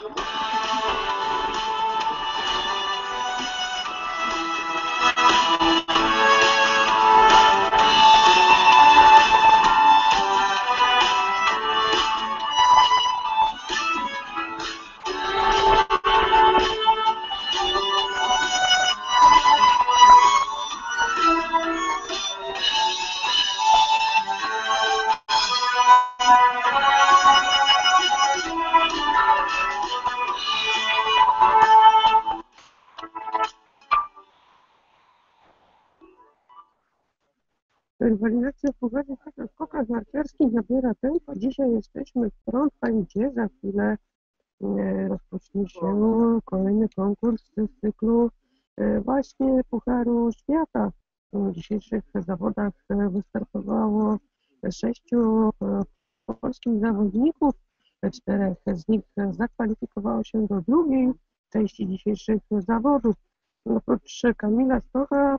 Rywalizacja w Pucharze Świata w skokach narciarskich nabiera tempa. Dzisiaj jesteśmy w gdzie za chwilę e, rozpocznie się kolejny konkurs z cyklu e, właśnie Pucharu Świata. W dzisiejszych zawodach e, wystartowało sześciu polskich zawodników. Czterech z nich zakwalifikowało się do drugiej części dzisiejszych zawodów. Oprócz Kamila Stocha,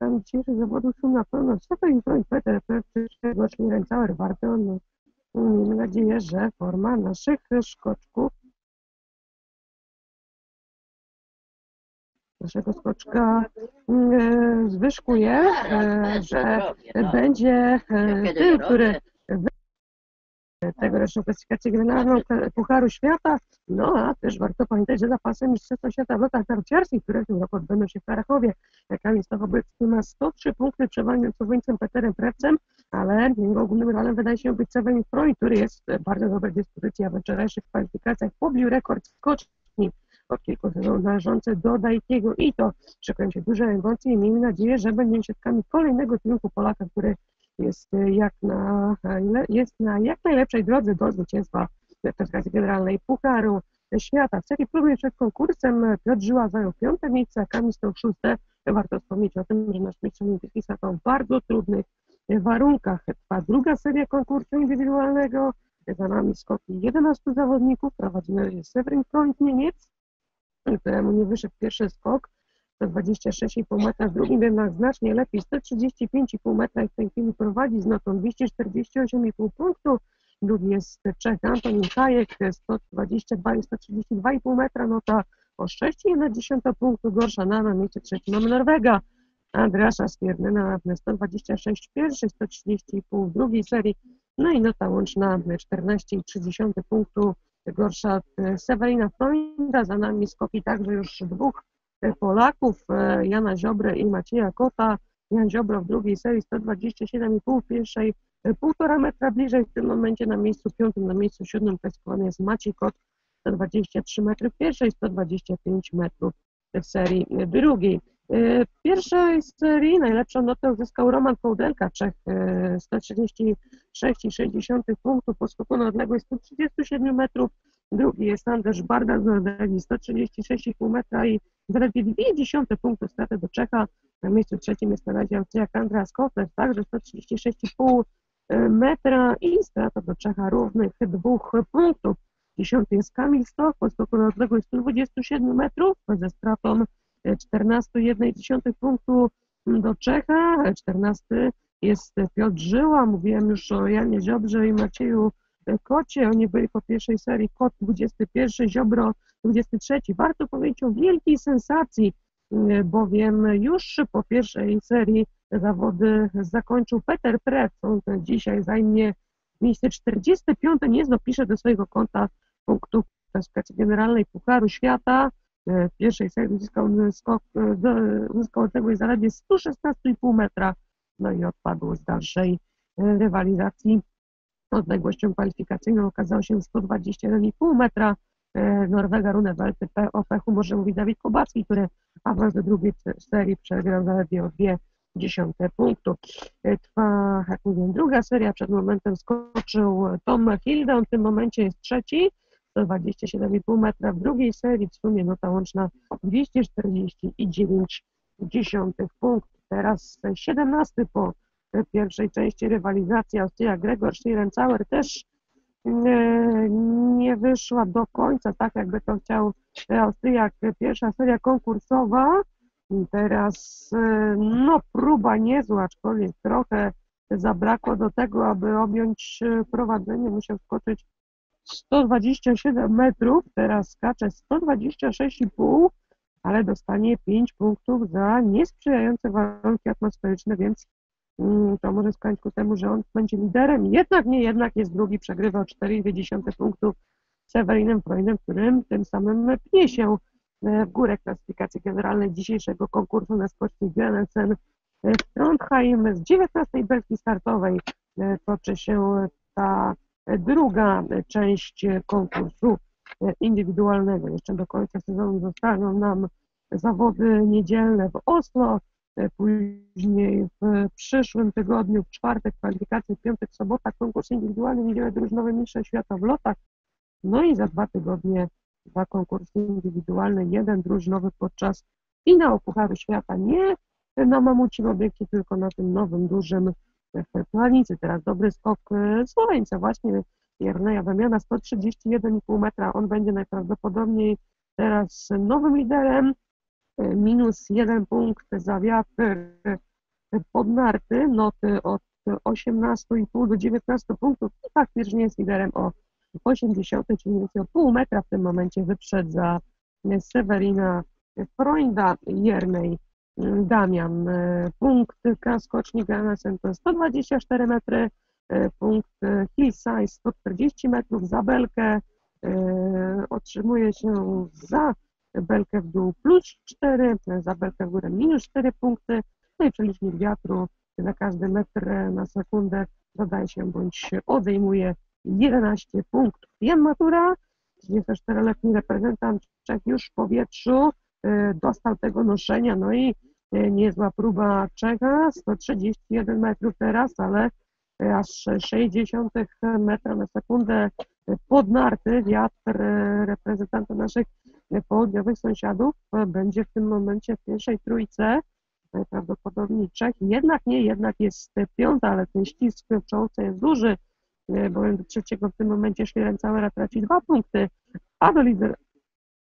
tam dzisiejszych zawodów są na pewno Stefan Freund, Peter Gorzki Ręcauer, Barton. Miejmy nadzieję, że forma naszych szkoczków naszego skoczka e, zwyżkuje, e, że będzie e, tym, który tegoroczną klasyfikację generalną Pucharu Świata. No a też warto pamiętać, że zapasem Mistrzostwa Świata w lotach narciarskich, które w tym roku odbędą się w Karachowie. Kamil Stoch obecnie ma 103 punkty nad Słoweńcem Peterem Prewcem, ale jego głównym rywalem wydaje się być Severin Freud, który jest w bardzo dobrej dyspozycji, a we wczorajszych kwalifikacjach pobił rekord skoczni od kilku sezonów należący do Dajkiego i to szykują się duże emocje i miejmy nadzieję, że będziemy świadkami kolejnego triumfu Polaka, który jest y, jak na, jest na jak najlepszej drodze do zwycięstwa klasyfikacji generalnej Pucharu Świata. W serii próbnej przed konkursem Piotr Żyła zajął piąte miejsce, a Kamil stał szóste. Warto wspomnieć o tym, że nasz mistrz olimpijski startował w bardzo trudnych warunkach. Trwa druga seria konkursu indywidualnego. Za nami skoki 11 zawodników. Prowadzi na razie Severin Front Niemiec, któremu nie wyszedł pierwszy skok. 126,5 metra, w drugim jednak znacznie lepiej, 135,5 metra i w tej chwili prowadzi z notą 248,5 punktu. Drugi jest Czech Antonin Kajek, 122 i 132,5 metra, nota o 6,1 punktu gorsza na, na miejsce trzecim mamy Norwega. Andrasza Stwierdyna na 126 w pierwszej, 130,5 w drugiej serii, no i nota łączna 14,3 punktu gorsza od Severina Freunda, za nami skoki także już dwóch Polaków, e, Jana Ziobrę i Macieja Kota. Jan Ziobro w drugiej serii 127,5, w pierwszej e, półtora metra bliżej, w tym momencie na miejscu piątym, na miejscu siódmym klasyfikowany jest Maciej Kot, 123 metry w pierwszej, 125 metrów w serii drugiej. E, w pierwszej serii najlepszą notę uzyskał Roman Kołdelka, Czech 146,6 punktów po skoku na odległość 137 metrów. Drugi jest Anders Barda z Norwegii, 136,5 metra i zaledwie 0,2 punktu straty do Czecha. Na miejscu trzecim jest Austriak Andreas Kofler, także 136,5 e, metra i strata do Czecha równych dwóch punktów. Dziesiąty jest Kamil Stoch, po skoku na odległość 127 metrów ze stratą 14,1 punktu do Czecha. 14 jest Piotr Żyła, mówiłem już o Janie Ziobrze i Macieju Kocie, oni byli po pierwszej serii Kot 21, Ziobro 23. Warto powiedzieć o wielkiej sensacji, mm, bowiem już po pierwszej serii zawody zakończył Peter Prec. On dzisiaj zajmie miejsce 45. Nie dopisze do swojego konta punktów klasyfikacji generalnej Pucharu Świata. W pierwszej serii uzyskał, skok, uzyskał odległość zaledwie 116,5 metra, no i odpadł z dalszej rywalizacji odległością kwalifikacyjną okazało się 121,5 metra. E, Norwega Rune Welty o pechu może mówić Dawid Kubacki, który awans do drugiej serii przegrał zaledwie o dwie dziesiąte punktu. E, trwa, jak mówię, druga seria. Przed momentem skoczył Tom Hilde, on w tym momencie jest trzeci. 127,5 metra w drugiej serii, w sumie nota łączna 249 dziesiątych punktów. Teraz 17 po pierwszej części rywalizacji Austriak Gregor Schlierencauer też nie wyszła do końca tak, jakby to chciał Austriak. Pierwsza seria konkursowa, teraz no próba niezła, aczkolwiek trochę zabrakło do tego, aby objąć prowadzenie, musiał skoczyć 127 metrów, teraz skacze 126,5, ale dostanie 5 punktów za niesprzyjające warunki atmosferyczne, więc to może skończyć ku temu, że on będzie liderem. Jednak nie, jednak jest drugi, przegrywa o 4,2 punktów Sewerinem Freundem, którym tym samym pnie się e, w górę klasyfikacji generalnej dzisiejszego konkursu na skoczni Grenelsen w Trondheim. Z 19 belki startowej e, toczy się ta druga część konkursu indywidualnego. Jeszcze do końca sezonu zostaną nam zawody niedzielne w Oslo, później w przyszłym tygodniu, w czwartek kwalifikacje, w piątek, sobota konkurs indywidualny, niedzielę drużynowe Mistrzostw Świata w lotach, no i za dwa tygodnie dwa konkursy indywidualne, jeden drużynowy podczas finału Pucharu Świata, nie na mamucim obiekcie, tylko na tym nowym, dużym planicy. Teraz dobry skok e, Słoweńca, właśnie Jerneja Damiana, 131,5 metra. On będzie najprawdopodobniej teraz nowym liderem. E, minus jeden punkt za wiatr pod narty, noty od 18,5 do 19 punktów i faktycznie jest liderem o 80, czyli więcej o pół metra w tym momencie wyprzedza Sewerina Freunda Jernej Damian. E, punkt skoczni Granesen to 124 metry, e, punkt Hillside 140 metrów za belkę, e, otrzymuje się za belkę w dół plus 4, za belkę w górę minus 4 punkty, no i przelicznik wiatru za każdy metr na sekundę dodaje się bądź odejmuje 11 punktów. Jan Matura, 34-letni reprezentant Czech już w powietrzu, dostał tego noszenia, no i E, niezła próba Czeka, 131 metrów teraz, ale aż 60 metra na sekundę pod narty wiatr e, reprezentanta naszych południowych sąsiadów będzie w tym momencie w pierwszej trójce, najprawdopodobniej Czech, jednak nie, jednak jest piąta, ale ten ścisk w jest duży, e, bowiem do trzeciego w tym momencie Szwierencauera traci dwa punkty, a do, lider,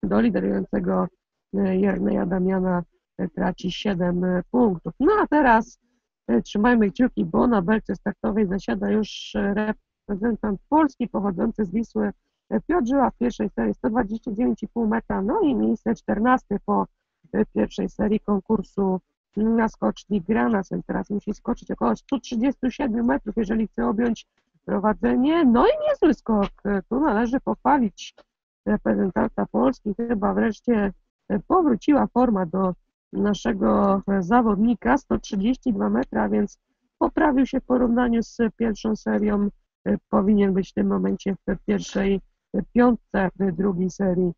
do liderującego Jerneja Damiana traci 7 e, punktów. No a teraz e, trzymajmy kciuki, bo na belce startowej zasiada już e, reprezentant Polski pochodzący z Wisły Piotr Żyła w pierwszej serii 129,5 metra, no i miejsce 14 po pierwszej serii konkursu na skoczni Granasen. Teraz musi skoczyć około 137 metrów, jeżeli chce objąć prowadzenie. No i niezły skok. Tu należy pochwalić reprezentanta Polski. Chyba wreszcie powróciła forma do naszego zawodnika, 132 metra, więc poprawił się w porównaniu z pierwszą serią. Powinien być w tym momencie w pierwszej piątce drugiej serii.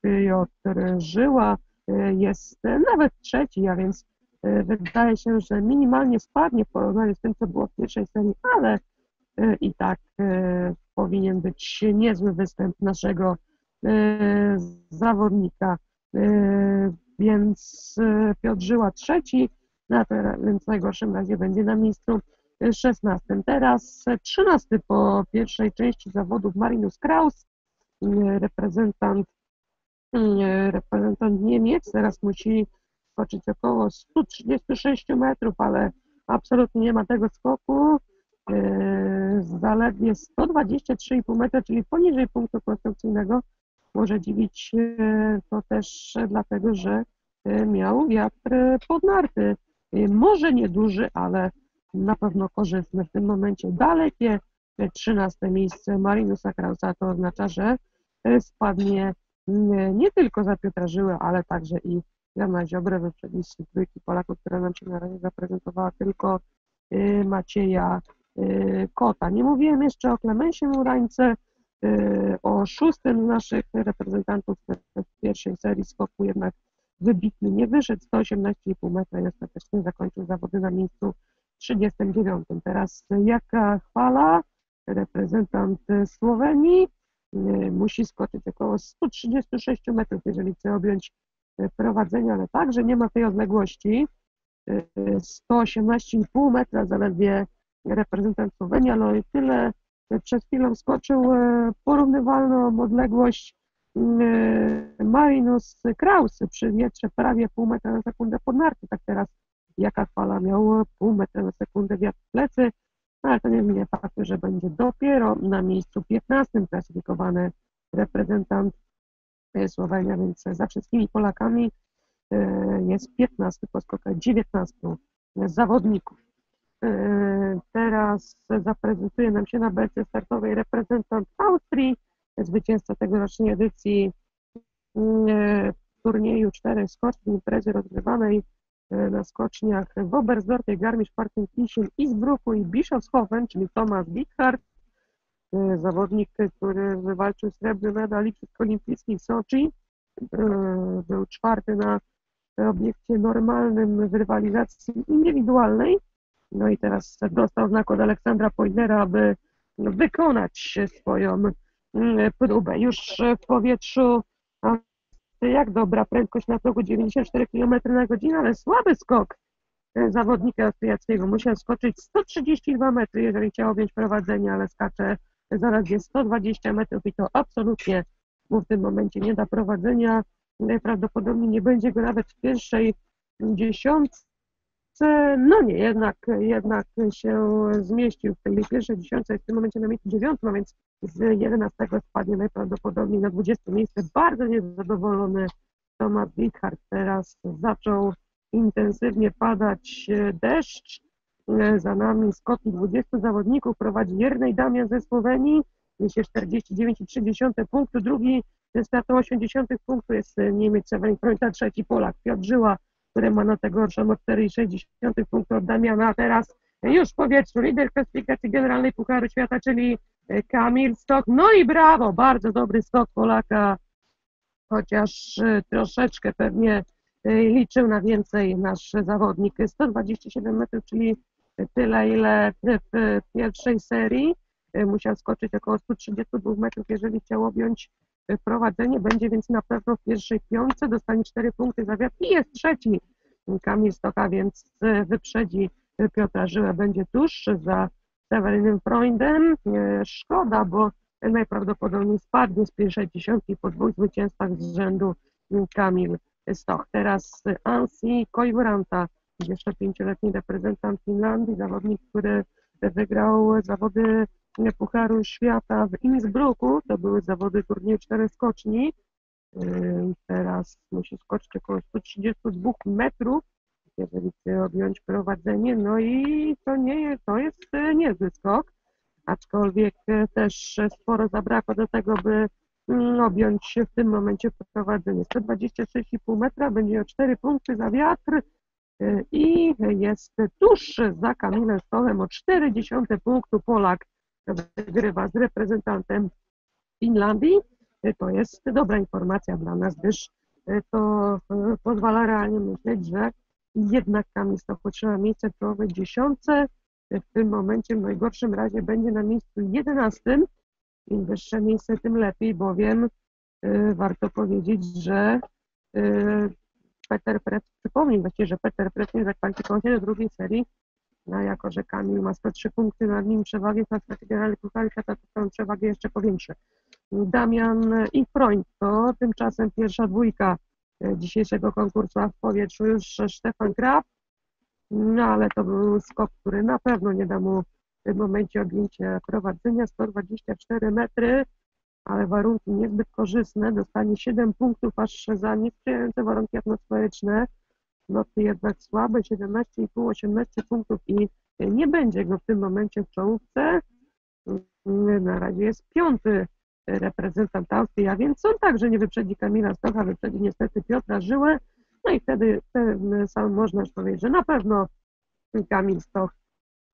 Piotr Żyła jest nawet trzeci, a więc wydaje się, że minimalnie spadnie w porównaniu z tym, co było w pierwszej serii, ale i tak powinien być niezły występ naszego zawodnika więc Piotr Żyła trzeci, na więc w najgorszym razie będzie na miejscu 16. Teraz 13 po pierwszej części zawodów Marinus Kraus, e, reprezentant, e, reprezentant Niemiec, teraz musi skoczyć około 136 metrów, ale absolutnie nie ma tego skoku. Zaledwie 123,5 metra, czyli poniżej punktu konstrukcyjnego może dziwić to też dlatego, że e, miał wiatr pod narty. E, może nieduży, ale na pewno korzystny. W tym momencie dalekie 13 miejsce Marinusa Krausa to oznacza, że e, spadnie nie tylko za Piotra Żyłę, ale także i Jana Ziobrę, wyprzedzić trójki Polaków, która nam się na razie zaprezentowała tylko Macieja Kota. Nie mówiłem jeszcze o Klemensie Murańce, o szóstym z naszych reprezentantów w pierwszej serii skoku jednak wybitny nie wyszedł, 118,5 metra i ostatecznie zakończył zawody na miejscu 39. Teraz jaka chwala, reprezentant Słowenii y, musi skoczyć około 136 metrów, jeżeli chce objąć prowadzenie, ale także nie ma tej odległości. 118,5 y, metra zaledwie reprezentant Słowenii, ale tyle przed chwilą skoczył e, porównywalną odległość e, Marinus Kraus przy wietrze prawie pół metra na sekundę pod narty. Tak teraz jaka fala miał pół metra na sekundę wiatr w plecy. No, ale to nie zmienia faktu, że będzie dopiero na miejscu 15 klasyfikowany reprezentant e, Słowenia, więc za wszystkimi Polakami e, jest 15 po skokach 19 zawodników. E, teraz zaprezentuje nam się na belce startowej reprezentant Austrii, zwycięzca tegorocznej edycji turnieju czterech skoczni imprezy rozgrywanej na skoczniach w Oberstdorfie, Garmisch-Partenkirchen, Innsbrucku i Bischofshofen, czyli Thomas Bichard, e, zawodnik, który wywalczył srebrny medal Igrzysk Olimpijskich w Soczi. E, był czwarty na obiekcie normalnym w rywalizacji indywidualnej. No i teraz dostał znak od Aleksandra Pojdera, aby wykonać swoją mm, próbę. Już w powietrzu jak dobra prędkość na progu 94 km na godzinę, ale słaby skok zawodnika austriackiego. Musiał skoczyć 132 metry, jeżeli chciał objąć prowadzenie, ale skacze zaledwie 120 metrów i to absolutnie mu w tym momencie nie da prowadzenia. Prawdopodobnie nie będzie go nawet w pierwszej dziesiątce. No nie, jednak, jednak się zmieścił w tej pierwszej dziesiątce, w tym momencie na miejscu dziewiątym, więc z 11 spadnie najprawdopodobniej na 20 miejsce. Bardzo niezadowolony Tomasz Wichart. Teraz zaczął intensywnie padać e, deszcz. E, za nami skoki 20 zawodników prowadzi Jernej Damian ze Słowenii. Niesie 49,3 punktu. Drugi z 80 punktu jest Niemiec Severin Freund, trzeci Polak Piotr Żyła, który ma na gorszą o 4,6 punktu od Damiana. A teraz już w powietrzu lider klasyfikacji generalnej Pucharu Świata, czyli E, Kamil Stok. No i brawo, bardzo dobry skok Polaka, chociaż e, troszeczkę pewnie e, liczył na więcej nasz zawodnik. 127 metrów, czyli tyle, ile w pierwszej serii. Musiał skoczyć około 132 metrów, jeżeli chciał objąć prowadzenie. Będzie więc na pewno w pierwszej piątce, dostanie 4 punkty za wiatr i jest trzeci Kamil Stoka, więc wyprzedzi Piotra Żyłę, będzie tuż za Sewerynem Freundem. Szkoda, bo najprawdopodobniej spadnie z pierwszej dziesiątki po dwóch zwycięstwach z rzędu Kamil Stoch. Teraz Ansi Koiburanta, 25-letni reprezentant Finlandii, zawodnik, który wygrał zawody Pucharu Świata w Innsbrucku. To były zawody turnieju czterech skoczni. Teraz musi skoczyć około 132 metrów jeżeli chce objąć prowadzenie, no i to nie jest, to jest e, niezły skok, aczkolwiek e, też sporo zabrakło do tego, by mm, objąć w tym momencie prowadzenie. 126,5 metra, będzie o 4 punkty za wiatr e, i jest tuż za Kamilem Stolem o 0,4 punktu Polak wygrywa z reprezentantem Finlandii. To jest dobra informacja dla nas, gdyż to pozwala realnie myśleć, że jednak Kamisto otrzyma miejsce w czołowej dziesiątce. W tym momencie w najgorszym razie będzie na miejscu jedenastym. Im wyższe miejsce, tym lepiej, bowiem y, warto powiedzieć, że y, Peter Pret, przypomnij właściwie, że Peter Pret nie zakwalifikował się do drugiej serii, no, jako że Kamil ma 103 punkty nad nim przewagi Pucharu Świata, to tą przewagę jeszcze powiększy. Damian i to tymczasem pierwsza dwójka dzisiejszego konkursu, a w powietrzu już Stefan Graf, no ale to był skok, który na pewno nie da mu w tym momencie objęcia prowadzenia, 124 metry, ale warunki niezbyt korzystne, dostanie 7 punktów aż za niesprzyjające warunki atmosferyczne, noty jednak słabe, 17,5-18 punktów i nie będzie go w tym momencie w czołówce, na razie jest piąty reprezentant Austrii, a więc on także nie wyprzedzi Kamila Stocha, wyprzedzi niestety Piotra Żyłę, no i wtedy, wtedy sam można już powiedzieć, że na pewno Kamil Stoch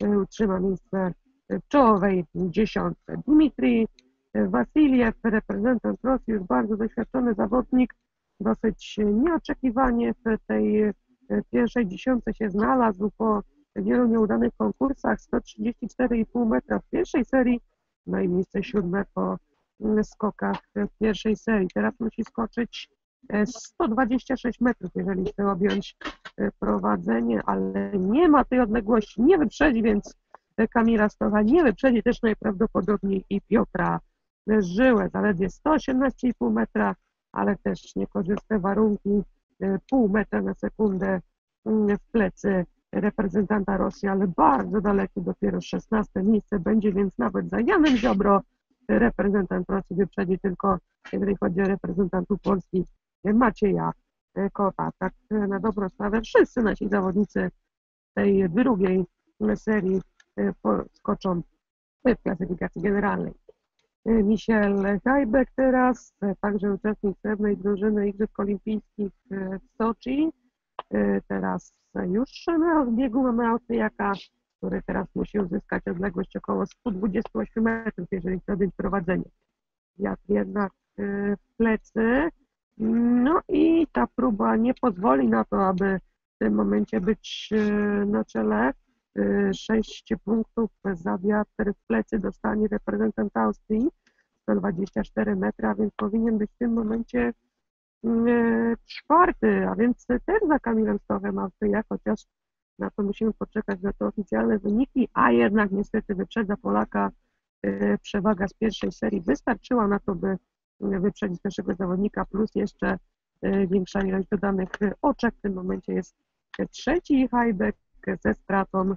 e, utrzyma miejsce w czołowej dziesiątce. Dmitrij Wasiliew, reprezentant Rosji, już bardzo doświadczony zawodnik, dosyć nieoczekiwanie w tej e, pierwszej dziesiątce się znalazł po wielu nieudanych konkursach, 134,5 metra w pierwszej serii, no i miejsce siódme po skokach w pierwszej serii. Teraz musi skoczyć 126 e, metrów, jeżeli chce objąć e, prowadzenie, ale nie ma tej odległości, nie wyprzedzi, więc Kamila Stocha nie wyprzedzi też najprawdopodobniej i Piotra Żyłę, zaledwie 118,5 metra, ale też niekorzystne warunki, e, pół metra na sekundę mm, w plecy reprezentanta Rosji, ale bardzo dalekie, dopiero 16 miejsce będzie, więc nawet za Janem Ziobro reprezentant Rosji wyprzedzi tylko, jeżeli chodzi o reprezentantów Polski, Macieja Kota. Tak na dobrą sprawę wszyscy nasi zawodnicy tej drugiej serii skoczą w klasyfikacji generalnej. Michel Hajbek teraz, także uczestnik srebrnej drużyny Igrzysk Olimpijskich w Soczi. Teraz już na biegu mamy Austriaka, który teraz musi uzyskać odległość około 128 metrów, jeżeli chce odjąć prowadzenie. Wiatr jednak w plecy. No i ta próba nie pozwoli na to, aby w tym momencie być na czele. 6 punktów za wiatr w plecy dostanie reprezentant Austrii, 124 metry, a więc powinien być w tym momencie czwarty, a więc też za Kamilem Stochem Austriak, chociaż na to musimy poczekać na te oficjalne wyniki, a jednak niestety wyprzedza Polaka przewaga z pierwszej serii wystarczyła na to, by wyprzedzić naszego zawodnika, plus jeszcze większa ilość dodanych oczek. W tym momencie jest trzeci Hajbek ze stratą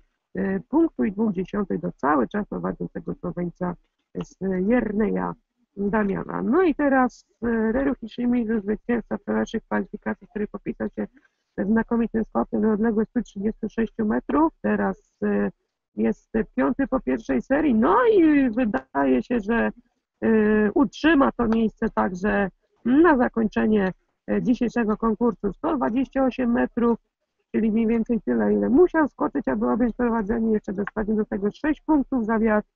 punktu i dwóch do cały czas prowadzącego Słoweńca z Jerneja Damiana. No i teraz Reruch Ishimizu, zwycięzca wczorajszych kwalifikacji, który popisał się znakomitym skokiem na odległość 136 metrów. Teraz jest piąty po pierwszej serii, no i wydaje się, że utrzyma to miejsce także na zakończenie dzisiejszego konkursu. 128 metrów, czyli mniej więcej tyle, ile musiał skoczyć, aby objąć prowadzenie, jeszcze dostanie do tego 6 punktów za wiatr.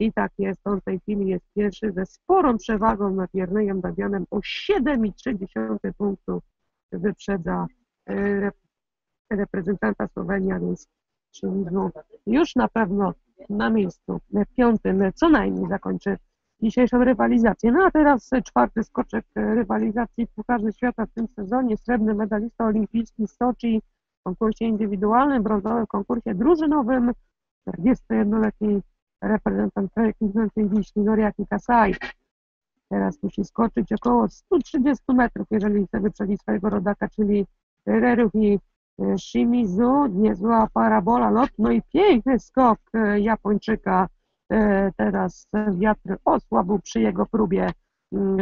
I tak jest, on w tej chwili jest pierwszy ze sporą przewagą nad Jernejem Dawianem o 7,3 punktów wyprzedza reprezentanta Słowenii, a więc już na pewno na miejscu piątym co najmniej zakończy dzisiejszą rywalizację. No a teraz czwarty skoczek rywalizacji w Pucharze Świata w tym sezonie. Srebrny medalista olimpijski z Soczi w konkursie indywidualnym, brązowym konkursie drużynowym. 41-letni reprezentant Wiśni Noriaki Kasai. Teraz musi skoczyć około 130 metrów, jeżeli chce wyprzedzić swojego rodaka, czyli Reruhi Shimizu. Niezła parabola lot, no i piękny skok Japończyka Teraz wiatr osłabł przy jego próbie,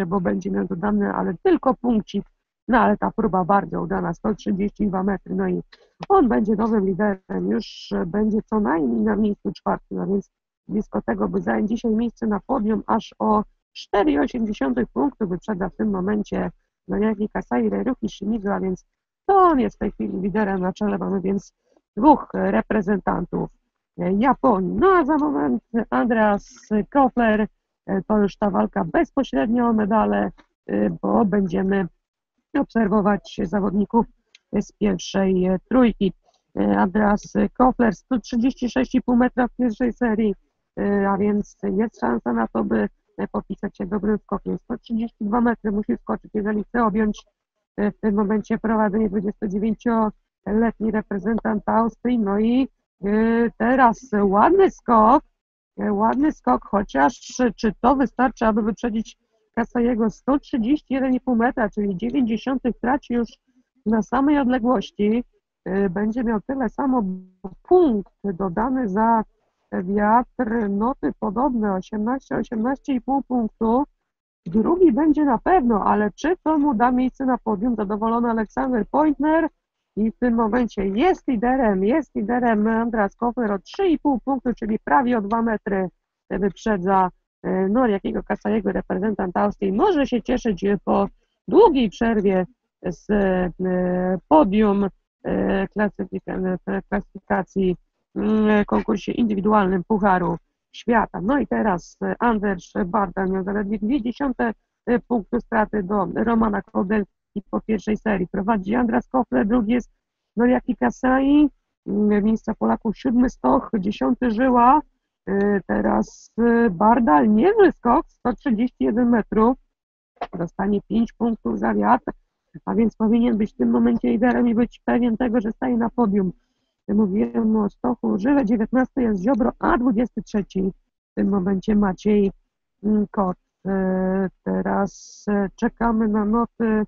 bo będzie miał dodany, ale tylko punkcik. No ale ta próba bardzo udana, 132 metry. No i on będzie nowym liderem, już będzie co najmniej na miejscu czwartym, a więc blisko tego, by zająć dzisiaj miejsce na podium, aż o 4,8 punktów wyprzedza w tym momencie Naniaki Kasai, Reruki Shimizu, a więc to on jest w tej chwili liderem na czele. Mamy więc dwóch reprezentantów Japonii. No a za moment Andreas Kofler, to już ta walka bezpośrednio o medale, bo będziemy obserwować zawodników z pierwszej trójki. Andreas Kofler 136,5 metra w pierwszej serii, a więc jest szansa na to, by popisać się dobrym skokiem. 132 metry musi skoczyć, jeżeli chce objąć w tym momencie prowadzenie 29-letni reprezentant Austrii, no i Teraz ładny skok, ładny skok, chociaż czy to wystarczy, aby wyprzedzić Kasajego 131,5 metra, czyli 90 traci już na samej odległości. Będzie miał tyle samo punkt dodany za wiatr, noty podobne, 18, 18,5 punktu. Drugi będzie na pewno, ale czy to mu da miejsce na podium? Zadowolony Aleksander Pointner i w tym momencie jest liderem, jest liderem Andras Kofler o 3,5 punktu, czyli prawie o 2 metry wyprzedza e, Noriakiego Kasajego, reprezentant Austrii. Może się cieszyć po długiej przerwie z e, podium e, klasyfikacji mm, konkursie indywidualnym Pucharu Świata. No i teraz Anders Bardal miał zaledwie 0,2 punktu straty do Romana Kodelki po pierwszej serii. Prowadzi Andras Kofler, drugi jest Noriaki Kasai, mm, miejsca Polaków siódmy Stoch, dziesiąty Żyła, y, teraz Bardal, niezły skok, 131 metrów, dostanie 5 punktów za wiatr, a więc powinien być w tym momencie liderem i być pewien tego, że staje na podium. Mówiłem o Stochu, Żyle 19 jest Ziobro, a 23 w tym momencie Maciej mm, Kot. Y, teraz czekamy na noty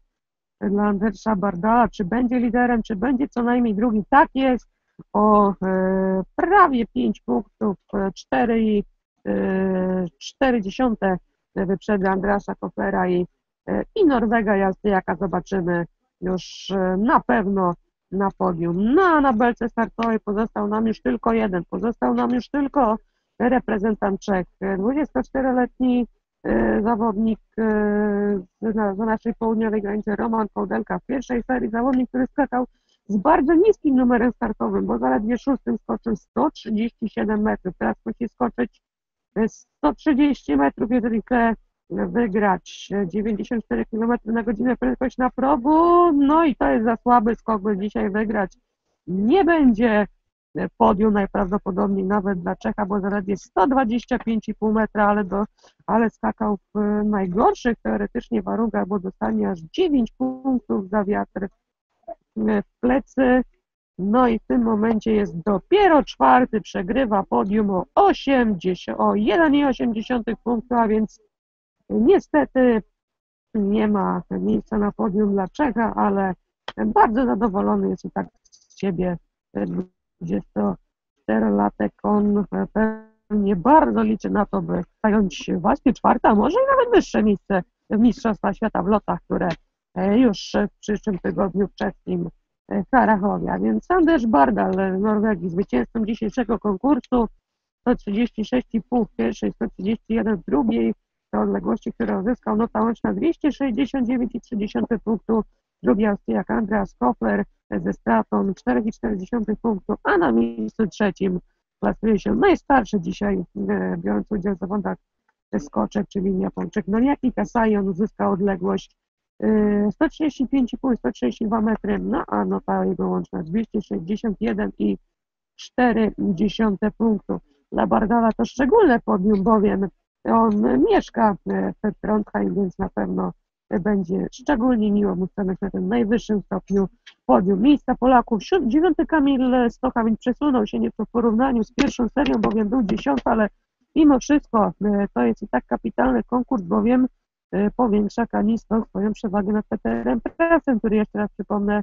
dla Andersa Bardala, czy będzie liderem, czy będzie co najmniej drugi. Tak jest, o prawie 5 punktów, 4,4 wyprzedza Andrasza Koplera i, i Norwega jaka zobaczymy już na pewno na podium. No, na belce startowej pozostał nam już tylko jeden, pozostał nam już tylko reprezentant Czech. 24-letni e, zawodnik z, naszej południowej granicy, Roman Kołdelka. W pierwszej serii zawodnik, który skakał z bardzo niskim numerem startowym, bo zaledwie szóstym skoczył 137 metrów. Teraz musi skoczyć 130 metrów, jeżeli chce wygrać 94 km na godzinę prędkość na progu, no i to jest za słaby skok, by dzisiaj wygrać. Nie będzie podium najprawdopodobniej nawet dla Czecha, bo zaledwie 125,5 metra, ale, do, ale skakał w najgorszych teoretycznie warunkach, bo dostanie aż 9 punktów za wiatr w plecy. No i w tym momencie jest dopiero czwarty, przegrywa podium o 80, o 1,8 punktu, a więc Niestety nie ma miejsca na podium dla Czecha, ale bardzo zadowolony jest i tak z siebie 24-latek. On pewnie bardzo liczy na to, by zająć właśnie czwarte, a może nawet wyższe miejsce w Mistrzostwach Świata w lotach, które już w przyszłym tygodniu w czeskim Karachowie. A więc Anders Bardal Norwegii, zwycięzcą dzisiejszego konkursu, 136,5 w pierwszej, 131 w drugiej, te odległości, które uzyskał, nota łączna 269,3 punktu, drugi Austriak Andreas Kofler ze stratą 4,4 punktu, a na miejscu trzecim plasuje się najstarszy dzisiaj e, biorący udział w zawodach skoczek, czyli Japończyk. Noriaki Kasai, on uzyskał odległość? 135,5, e, 132 metry, no a nota jego łączna 261,4 punktu. Dla Bardala to szczególne podium, bowiem on mieszka w Trondheim, więc na pewno będzie szczególnie miło mu stanąć na tym najwyższym stopniu podium. Miejsca Polaków, dziewiąty Kamil Stocha, więc przesunął się nieco w porównaniu z pierwszą serią, bowiem był dziesiąty, ale mimo wszystko e, to jest i tak kapitalny konkurs, bowiem e, powiększa Kanisto swoją przewagę nad Peterem Presem, który jeszcze raz przypomnę,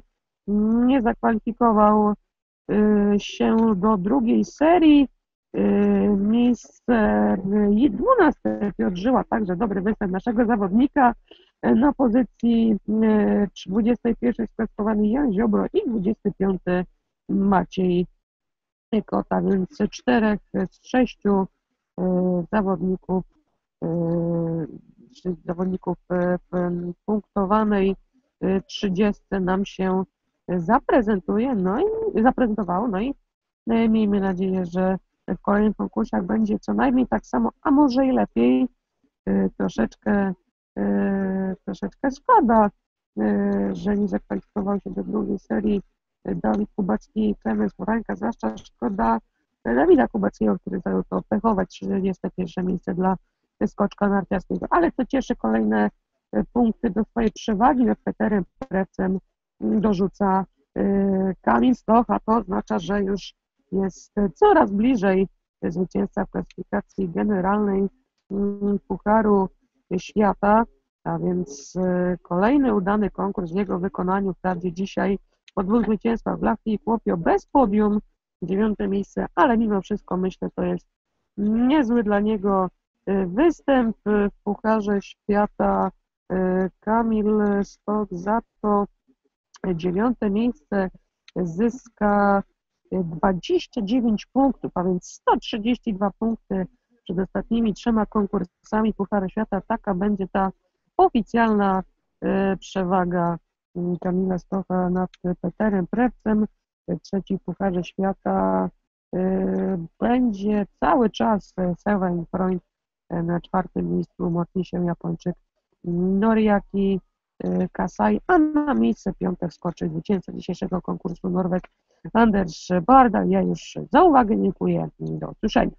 nie zakwalifikował e, się do drugiej serii, miejsce 12 Piotr Żyła, także dobry występ naszego zawodnika. Yy, na pozycji 21 yy, sklaskowany Jan Ziobro i 25 Maciej Kota, więc czterech z sześciu zawodników, zawodników w punktowanej 30 nam się zaprezentuje, no i zaprezentowało, no i miejmy nadzieję, że w kolejnych konkursach będzie co najmniej tak samo, a może i lepiej. Y, troszeczkę, y, troszeczkę szkoda, y, że nie zakwalifikował się do drugiej serii Dawid Kubacki i Klemens Morańka, zwłaszcza szkoda Dawida Kubackiego, który zajął to pechować 31 miejsce dla skoczka narciarskiego. Ale co cieszy, kolejne punkty do swojej przewagi nad Peterem Precem dorzuca Kamil Stoch, a to oznacza, że już jest coraz bliżej zwycięzca w klasyfikacji generalnej mm, Pucharu Świata, a więc y, kolejny udany konkurs w jego wykonaniu, wprawdzie dzisiaj po dwóch zwycięstwach w Lachti i Kłopio bez podium, dziewiąte miejsce, ale mimo wszystko myślę, to jest niezły dla niego y, występ w Pucharze Świata. Y, Kamil Stok za to dziewiąte miejsce zyska 29 punktów, a więc 132 punkty przed ostatnimi trzema konkursami Pucharu Świata. Taka będzie ta oficjalna e, przewaga Kamila Stocha nad Peterem Prepcem. Trzeci Pucharze Świata e, będzie cały czas Seven Freund e, na czwartym miejscu mocni się Japończyk Noriaki Kasai, a na miejsce piąte skoczy zwycięzca dzisiejszego konkursu Norweg Anders Bardal. Ja już za uwagę dziękuję. Do usłyszenia.